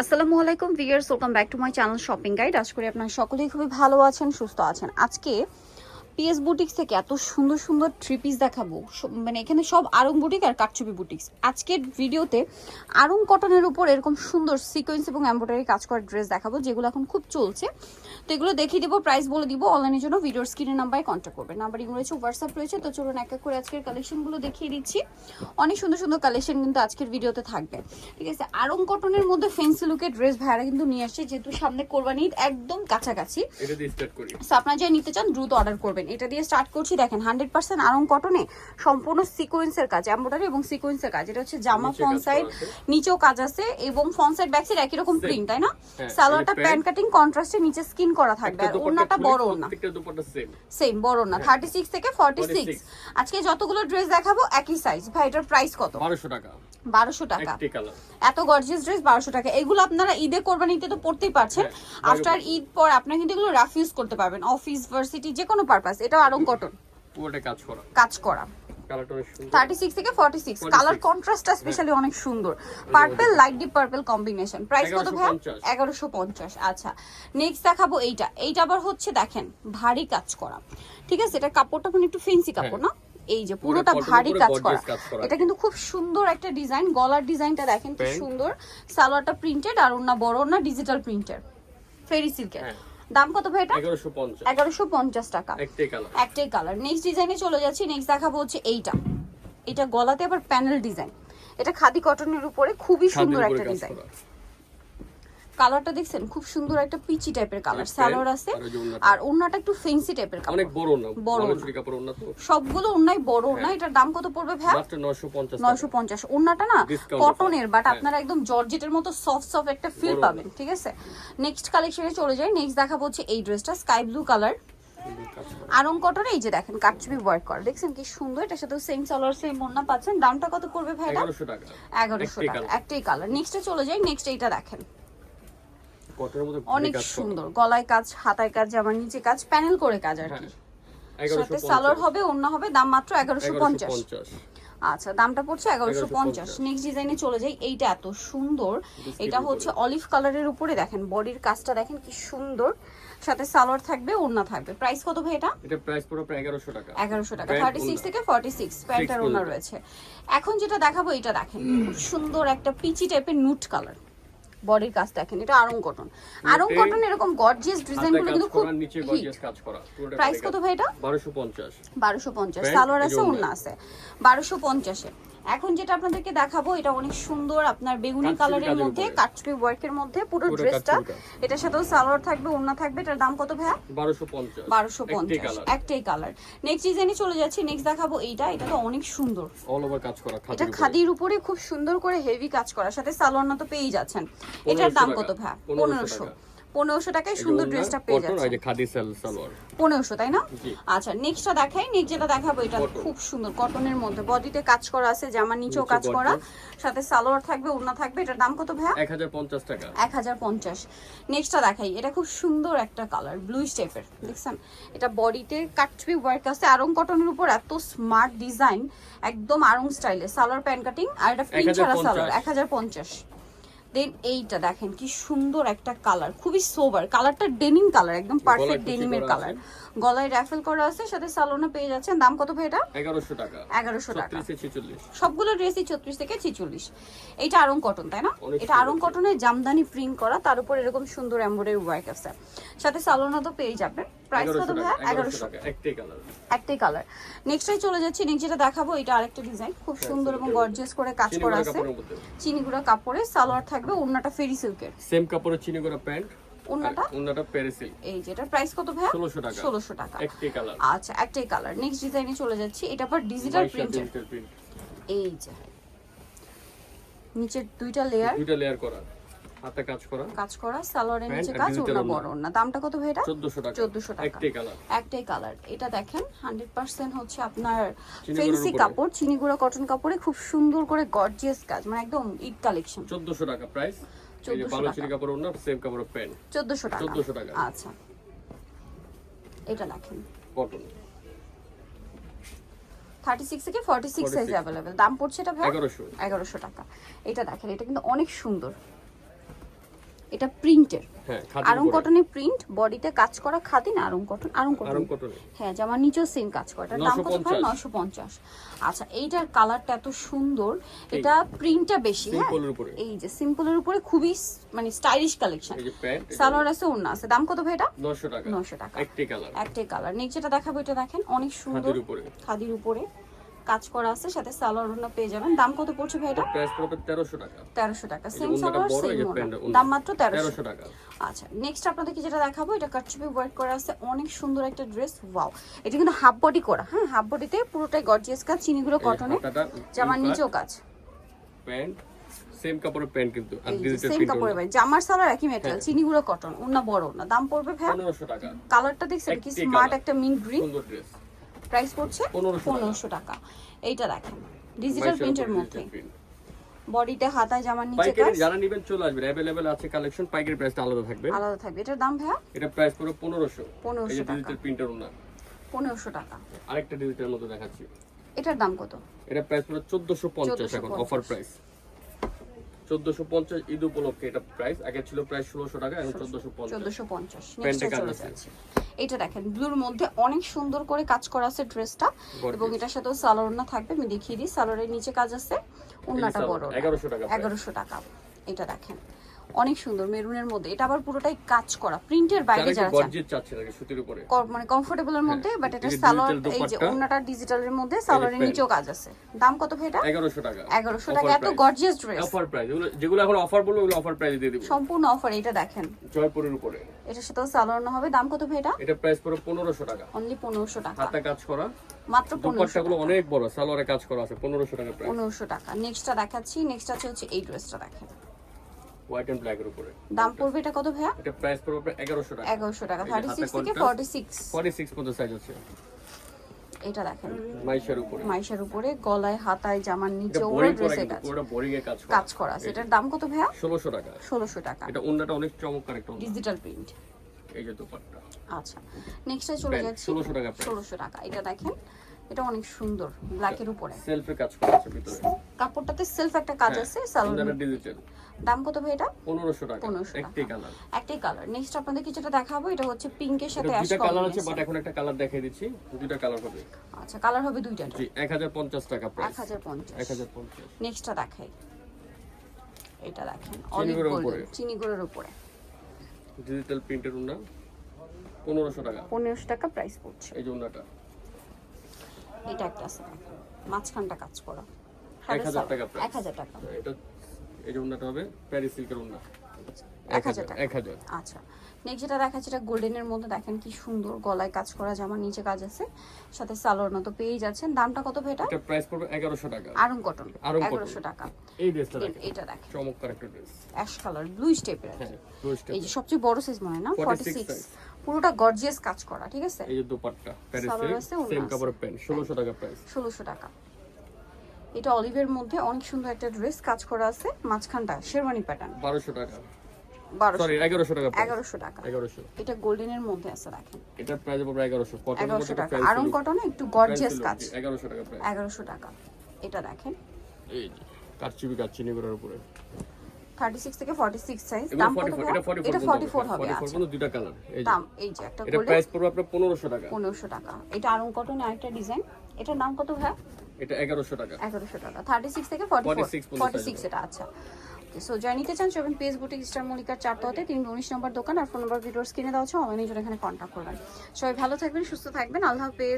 আসসালামু আলাইকুম viewers welcome back to my channel shopping guide. আশা করি আপনারা সকলেই খুবই ভালো আছেন, সুস্থ আছেন। আজকে পিএস বুটিক্স থেকে এত সুন্দর সুন্দর থ্রি পিস দেখাবো। মানে এখানে সব আরং বুটিক আর কাটছবি বুটিক্স আজকের ভিডিওতে আরং কটনের উপর এরকম সুন্দর সিকোয়েন্স এবং এমব্রয়ডারি কাজ করা ড্রেস দেখাবো যেগুলো এখন খুব চলছে। তো এগুলো দেখিয়ে দিব প্রাইস বলে দিব অনলাইনের জন্য ভিডিওর স্ক্রিনের নাম্বারে কন্ট্যাক্ট করবেন নাম্বার রয়েছে হোয়াটসঅ্যাপ রয়েছে তো চলুন এক এক করে আজকের কালেকশনগুলো দেখিয়ে দিচ্ছি। অনেক সুন্দর সুন্দর কালেকশন কিন্তু আজকের ভিডিওতে থাকবে। ঠিক আছে আরং কটনের মধ্যে ফেন্সি লুকের ড্রেস ভাইরা কিন্তু নিয়ে আসছে যেহেতু সামনে কোরবানি ঈদ একদম কাছাকাছি। আপনারা যারা নিতে চান দ্রুত অর্ডার করবেন। এটা দিয়ে স্টার্ট করছি। দেখেন হান্ড্রেড পার্সেন্ট আরং কটনে সম্পূর্ণ সিকোয়েন্সের কাজ এম্ব্রয়ডারি এবং সিকোয়েন্সের কাজ। এটা হচ্ছে জামা ফ্রন্ট সাইড নিচেও কাজ আছে এবং ফ্রন্ট সাইড ব্যাক সাইড একই রকম প্রিন্ট তাই না? হ্যাঁ, সালোয়ারটা প্যান্ট কাটিং কন্ট্রাস্টে নিচে স্কিন করা থাকবে। আর ওড়নাটা বড় ওড়না। প্রত্যেকটা দুপাট্টা সেম সেম বড় না থার্টি সিক্স থেকে ফর্টি সিক্স 46 আজকে যতগুলো ড্রেস দেখাবো একই সাইজ ভাই এটার প্রাইস কত? 1200 টাকা। বারোশো টাকা। এত গর্জিয়াস ড্রেস বারোশো টাকা। এগুলো আপনারা ঈদে কোরবানিতে তো পড়তেই পারছেন। হ্যাঁ, আফটার ঈদ পর আপনারা কিন্তু এগুলো রাফ ইউজ করতে পারবেন। অফিস ভার্সিটি যে কোনো পারপাস এটা আরং কটন পুরোটা কাজ করা। কাজ করা। কালারটা অনেক সুন্দর। থার্টি সিক্স থেকে 46 কালার কন্ট্রাস্টটা স্পেশালি অনেক সুন্দর। Purple light deep purple combination price কত ভাই? 1150 এগারোশো পঞ্চাশ। আচ্ছা। নেক্সট দেখাবো এইটা। এইটা আবার হচ্ছে দেখেন ভারী কাজ করা। ঠিক আছে? এটা কাপড়টা মানে একটু ফেন্সি কাপড় না? এই যে পুরোটা ভারী কাজ করা। এটা কিন্তু খুব সুন্দর একটা ডিজাইন গলার ডিজাইনটা দেখেন কি সুন্দর। সালোয়ারটা প্রিন্টেড আর ওনা বড় না ডিজিটাল প্রিন্টের ফেরি সিল্কের হ্যাঁ। দাম কত ভাই এটা? 1150 এগারোশো পঞ্চাশ টাকা। একটাই কালার। একটাই কালার। নেক্সট ডিজাইনে চলে যাচ্ছি। নেক্সট দেখাবো হচ্ছে এইটা। এটা গলাতে আবার প্যানেল ডিজাইন এটা খাদি কটনের উপরে খুবই সুন্দর একটা ডিজাইন কালারটা দেখছেন? খুব সুন্দর একটা পিচি টাইপের কালার সালোয়ার আছে। আর ওই যে ওড়নাটা। একটু ফেন্সি টাইপের কালার অনেক বড় না বড় কাপড় ওনা তো? সবগুলো ওড়নাই বড় ওড়না। হ্যাঁ। এটার দাম কত পড়বে ভাই মাত্র 950 নয়শো টাকা। পঞ্চাশ। ওড়নাটা না কটনের বাট হ্যাঁ। আপনারা একদম জর্জেটের মতো সফট সফট একটা ফিল পাবেন ঠিক আছে? নেক্সট কালেকশনে চলে যাই। নেক্সট দেখাবো হচ্ছে এই ড্রেসটা স্কাই ব্লু কালার। আরং কটনে এই যে দেখেন কাটছবি ওয়ার্ক করা। দেখছেন কি সুন্দর? এটার সাথে সেম সালোয়ার সেম ওড়না পাচ্ছেন। দামটা কত পড়বে ভাই 1100 টাকা। এগারোশো একটাই টাকা colour। একটাই কালার নেক্সটে চলে যাই। নেক্সট এইটা দেখেন। কটনের মধ্যে অনেক সুন্দর। গলায় কাজ হাতায় কাজ জামার নিচে কাজ প্যানেল করে কাজ আর কি। হ্যাঁ সাথে 1150 সালোয়ার হবে অন্য হবে দাম মাত্র এগারোশো পঞ্চাশ। 1150 আচ্ছা দামটা পড়ছে এগারোশো পঞ্চাশ। নেক্সট ডিজাইনে চলে যাই। এইটা এত সুন্দর। এটা হচ্ছে অলিভ কালারের উপরে। দেখেন বডির কাজটা দেখেন কি সুন্দর। সাথে সালোয়ার থাকবে ওড়না থাকবে। প্রাইস কত ভাই এটা? এটা প্রাইস পুরো প্রায় 1100 টাকা। এগারোশো টাকা। Pant, থার্টি সিক্স ওড়না। থেকে ফর্টি সিক্স প্যান্টার ওনার রয়েছে। এখন যেটা দেখাবো এটা দেখেন। খুব সুন্দর একটা পিচি টাইপের নুট কালার বডির কাজ দেখেন এটা আরং কটন আরং কটন এরকম গর্জিয়াস ডিজাইনগুলো কিন্তু খুব নিচে গর্জিয়াস কাজ করা প্রাইস কত ভাই এটা? 1250 বারোশো পঞ্চাশ। Pant, সালোয়ার আছে। ওড়না। আছে। বারোশো পঞ্চাশে। এখন যেটা আপনাদেরকে দেখাবো এটা অনেক সুন্দর আপনার বেগুনি কালারের মধ্যে উপরে। কাটছবি ওয়ার্কের মধ্যে পুরো ড্রেসটা এটার সাথেও সালোয়ার থাকবে ওড়না থাকবে এটার দাম কত ভাইয়া? 1250 বারোশো একটি পঞ্চাশ কালার একটাই কালার নেক্সট ডিজাইনে চলে যাচ্ছি নেক্সট দেখাবো এইটা। এটা তো অনেক সুন্দর। অল ওভার কাজ করা এটা খাদির উপরে। খুব সুন্দর করে হেভি কাজ করা। সাথে সালোয়ার না তো পেয়েই যাচ্ছেন। এটার দাম কত টাকা। ভাই 1500 পনেরোশো টাকায় সুন্দর ড্রেসটা পেয়ে যাচ্ছে খাদি সালোয়ার। পনেরোশো তাই না? আচ্ছা নেক্সটটা দেখাই। নেক্সট যেটা দেখাবো এটা খুব সুন্দর কটনের মধ্যে। বডিতে কাজ করা আছে জামার নিচেও কাজ করা। সাথে সালোয়ার থাকবে ওড়না থাকবে। এটার দাম কত ভাইয়া? 1050 টাকা। এক হাজার পঞ্চাশ। নেক্সটটা দেখাই। এটা খুব সুন্দর একটা কালার ব্লু টাইপের দেখছেন? এটা বডিতে কাটবি ওয়ার্ক আছে। আরং কটনের উপর এত স্মার্ট ডিজাইন একদম আরং স্টাইলে সালোয়ার প্যান্ট কাটিং আর এটা প্রিন্ট ছাড়া সালোয়ার এক হাজার পঞ্চাশ। দেন এইটা দেখেন কি সুন্দর একটা কালার খুবই সোবার কালারটা ডেনিম কালার একদম পারফেক্ট ডেনিমের কালার গলায় র্যাফেল করা আছে সাথে সালোনা পেয়ে যাচ্ছেন দাম কত ভাই এটা? 1100 টাকা। এগারোশো টাকা। 36 এ 46 সবগুলো ড্রেসই ছত্রিশ থেকে ছিচল্লিশ। এইটা আরং কটন তাই না? এটা আরং। কটনের জামদানি প্রিন্ট করা তার উপর এরকম সুন্দর এমব্রয়ডারি ওয়ার্ক আছে। সাথে সালোনা তো পেয়ে যাবেন। প্রাইস কত 1100 ভাইয়া? 1100 এগারোশো টাকা। একটাই কালার একটাই কালার নেক্সটে চলে যাচ্ছি নেক্সট যেটা দেখাবো এটা আরেকটা ডিজাইন খুব সুন্দর এবং গর্জিয়াস করে কাজ করা আছে। মধ্যে। চিনিগুড়া কাপড়ে সালোয়ার থাকবে ওড়নাটা ফেরি সিল্কের সেম কাপড়ের চিনি করা প্যান্ট ওড়নাটা? ওন্নাটা প্যারিসিল এই যেটা প্রাইস কত ভাইয়া? 1600 টাকা। ষোলোশো টাকা। একটাই কালার আচ্ছা একটাই কালার নেক্সট ডিজাইনে চলে যাচ্ছি এটা আবার ডিজিটাল প্রিন্টের এই যে নিচের দুইটা লেয়ার দুইটা লেয়ার করা। হাতে কাজ করা? কাজ করা সালোয়ারের নিচে কাজ ওড়না। বড় ওড়না। দামটা কত ভাই এটা? 1400 টাকা। 1400 টাকা। একটাই কালার একটাই কালার এটা দেখেন হান্ড্রেড পার্সেন্ট হচ্ছে আপনার ফেন্সি। কাপড় চিনিগুড়া কটন কাপড়ে খুব সুন্দর করে গর্জিয়াস কাজ মানে একদম ঈদ কালেকশন 1400 টাকা প্রাইস 1400 টাকা। কাপড় ওন্না সেম কাপড় প্যান্ট চোদ্দশো টাকা। 1400 টাকা। আচ্ছা। এটা দেখেন। কটন থেকে ফর্টি সিক্স সাইজ 46 অ্যাভেলেবেল দাম পড়ছে এটা ভাই? 1100 এগারোশো টাকা। এটা দেখেন এটা কিন্তু অনেক সুন্দর। এটা প্রিন্টের হ্যাঁ আরং কটনের প্রিন্ট বডিতে কাজ করা খাদি না আরং কটন আরং কটন হ্যাঁ জামার নিচেও সেম কাজ করে। এটার দাম কত ভাই? 950 নয়শো পঞ্চাশ। আচ্ছা এইটার কালারটা এত সুন্দর। এটা প্রিন্টটা বেশি হ্যাঁ? এই যে সিম্পলের উপরে খুবই মানে স্টাইলিশ কালেকশন সালোয়ার আছে ওড়না আছে। দাম কত ভাই এটা? 900 টাকা। 900 টাকা। একটি কালার একটাই কালার নেক্সট যেটা দেখাবো এটা দেখেন অনেক সুন্দর খাদির উপরে। খাদির উপরে। কাজ করা আছে সাথে সালোয়ার ওড়না পেয়ে যাবেন। দাম কত পড়ছে ভাই এটা? প্রাইস পড়বে 1300 টাকা। তেরোশো টাকা। সেম সালোয়ার সেম দাম মাত্র তেরোশো। 1300 টাকা। আচ্ছা নেক্সট আপনাদেরকে যেটা দেখাবো এটা কাটচুপি ওয়ার্ক করা আছে। অনেক সুন্দর একটা ড্রেস ওয়াও এটা কিন্তু হাফ বডি করা হ্যাঁ? হাফ বডিতে পুরোটাই গর্জিয়াস কাজ চিনিগুলো কটনে জামার নিচেও কাজ। প্যান্ট সেম কাপড়ের প্যান্ট কিন্তু আর ডিজিটাল সেম কাপড়ের জামার সালোয়ার একই মেটেরিয়াল হ্যাঁ। চিনিগুলো কটন বড় না দাম পড়বে ভাই 1500 টাকা। কালারটা দেখছেন কি স্মার্ট একটা মিন্ট গ্রিন সুন্দর ড্রেস প্রাইস পড়ছে 1500 টাকা। পনেরোশো টাকা এইটা দেখেন ডিজিটাল প্রিন্টের মধ্যে বডিতে হাতায় জামার নিচে পাইকারি কাজ যারা নেবেন চলে আসবেন अवेलेबल আছে কালেকশন পাইকারি প্রাইসটা আলাদা থাকবে আলাদা থাকবে এটার দাম ভাইয়া এটা প্রাইস পড়বে 1500 1500 এই যে টাকা। ডিজিটাল প্রিন্টার না পনেরোশো টাকা আরেকটা ডিজিটাল মধ্যে দেখাচ্ছি এটার দাম কত এটা প্রাইস পড়বে 1450 এখন 1450 অফার প্রাইস 1450 ঈদ উপলক্ষে এটা প্রাইস আগে ছিল প্রায় ষোলোশো টাকা এখন 1450 চোদ্দশো পঞ্চাশ। এটা দেখেন ব্লুর মধ্যে অনেক সুন্দর করে কাজ করা আছে ড্রেসটা। এবং এটার সাথেও সালোয়ার না থাকবে আমি দেখিয়ে দিই সালোয়ারের নিচে কাজ আছে ওড়নাটা বড়। এগারোশো টাকা এগারোশো টাকা। এটা দেখেন। অনেক সুন্দর মেরুনের মধ্যে। এটা আবার পুরোটাই কাজ করা প্রিন্টের বাইরে যারা সুতির উপরে? মানে কমফোর্টেবলের মধ্যে বাট এটা সালোয়ার এই যে। ওড়নাটা ডিজিটালের মধ্যে সালোয়ারের। নিচেও কাজ আছে। দাম কত ভাই এটা? 1100 টাকা। এগারোশো টাকা এত গর্জিয়াস ড্রেস অফার প্রাইস যেগুলো এখন অফার বলব ওগুলো অফার প্রাইস দিয়ে দিব। সম্পূর্ণ অফার এটা দেখেন। জয়পুরের উপরে। এটার সাথেও সালোয়ার না হবে। দাম কত ভাই এটা? এটা প্রাইস পড়বে 1500 টাকা। অনলি পনেরোশো টাকা। হাতে কাজ করা। মাত্র অনেক বড় সালোয়ারে কাজ করা আছে 1500 টাকা প্রাইস পনেরোশো টাকা। নেক্সটটা দেখাচ্ছি। নেক্সট আছে হচ্ছে এই ড্রেসটা দেখেন। হোয়াইট এন্ড ব্ল্যাক এর উপরে। দাম পড়বে এটা কত ভাইয়া? এটা প্রাইস পড়বে আপনার 1100 টাকা। এগারোশো টাকা এই যে থার্টি হাতে সিক্স থেকে contrast, ফর্টি সিক্স 46 পর্যন্ত সাইজ আছে। এটা দেখেন। মাইশার উপরে। মাইশার উপরে গলায় হাতায় জামার নিচে করা ড্রেসে কাজ। পুরোটা বোরিং এ কাজ করা। কাজ করা আছে। এটার দাম কত ভাইয়া? 1600 টাকা। ষোলোশো টাকা। এটা ওন্নাটা অনেক চমৎকার একটা ডিজিটাল প্রিন্ট এই যে দুপাট্টা। আচ্ছা। নেক্সটে চলে যাচ্ছি। 1600 টাকা price। ষোলোশো টাকা। এটা দেখেন। এটা অনেক সুন্দর ব্ল্যাকের উপরে। সেলফে কাজ করা আছে ভিতরে। কাপড়টাতে সেলফ একটা কাজ হ্যাঁ, আছে সালোয়ার ডিজিটাল দাম কত ভাই এটা? 1500 টাকা 1500 টাকা। একটি কালার একটাই কালার নেক্সট আপনাদের যেটা দেখাবো এটা হচ্ছে পিঙ্কের সাথে এটা অ্যাশ কালার আছে বাট এখন একটা কালার দেখিয়ে দিচ্ছি দুইটা কালার হবে। আচ্ছা কালার হবে দুইটা। জি 1050 টাকা প্রাইস হাজার পঞ্চাশ। 1050 নেক্সটটা দেখাই। এটা দেখেন অলিভ গুঁড়োর চিনি গুঁড়োর উপরে। ডিজিটাল প্রিন্টের ওন্না 1500 টাকা। পনেরোশো টাকা প্রাইস পড়ছে। এই যে ওন্নাটা এটা একটা আছে। মাঝখানটা কাজ করা 1000 টাকা price। এক হাজার টাকা এটা যে ওন্নাটা হবে প্যারিস সিল্কের ওন্না এক হাজার টাকা। আচ্ছা। নেক্সট যেটা দেখাচ্ছে এটা গোল্ডেনের মধ্যে দেখেন কি সুন্দর গলায় কাজ করা জামার নিচে কাজ আছে সাথে সালোয়ার মতো পেয়েই যাচ্ছেন। দামটা কত ভাই এটা? প্রাইস পড়বে 1100 টাকা। আরং কটন আড়ং cotton। এগারোশো টাকা। এই ড্রেসটা দেখেন। এটা দেখেন। চমৎকার একটা ড্রেস অ্যাশ কালার ব্লু স্টেপের। এই যে সবচেয়ে বড় সাইজ মনে হয় না? 46 ফর্টি সিক্স পুরোটা গর্জিয়াস কাজ করা ঠিক আছে? এই যে দোপাট্টা সেম প্যান্ট 1600 টাকা প্রাইস ষোলোশো টাকা। এটা অলিভের মধ্যে অনেক সুন্দর একটা ড্রেস কাজ করা আছে মাঝখানটা শেরওয়ানি প্যাটার্ন 1200 টাকা। সরি 1100 টাকা। price। এগারোশো টাকা। 1100 এটা গোল্ডেনের মধ্যে আছে দেখেন। এটা প্রাইস পড়বে 1100 কটনের মধ্যে টাকা। আরং কটনে একটু গর্জিয়াস কাজ। 1100 টাকা প্রাইস এগারোশো টাকা। এটা দেখেন। এই যে কারচুপি কাচ্চিনি করার উপরে। থার্টি সিক্স থেকে ফর্টি সিক্স সাইজ দাম কত এটা 44 ফর্টি ফোর হবে। আচ্ছা। পর্যন্ত দুইটা কালার এই দাম এই যে একটা এটা প্রাইস পড়বে আপনার 1500 টাকা। পনেরোশো টাকা। এটা আরং কটনে আরেকটা ডিজাইন এটার দাম কত ভাইয়া এটা 1100 টাকা। এগারোশো টাকা। থার্টি সিক্স থেকে ফর্টি ফোর 46 পর্যন্ত ফর্টি size সিক্স এটা আচ্ছা। সো যাই নিতে চান সেভেন পেজ বুটিক স্টার মল্লিকার চারটাতে তিন উনিশ নম্বর দোকান আর ফোন নম্বর ভিডিওস কিনে দেওয়া হচ্ছে অনলাইনে জন্য এখানে কন্ট্যাক্ট করবেন। সবাই ভালো থাকবেন, সুস্থ থাকবেন। আল্লাহ হাফেজ।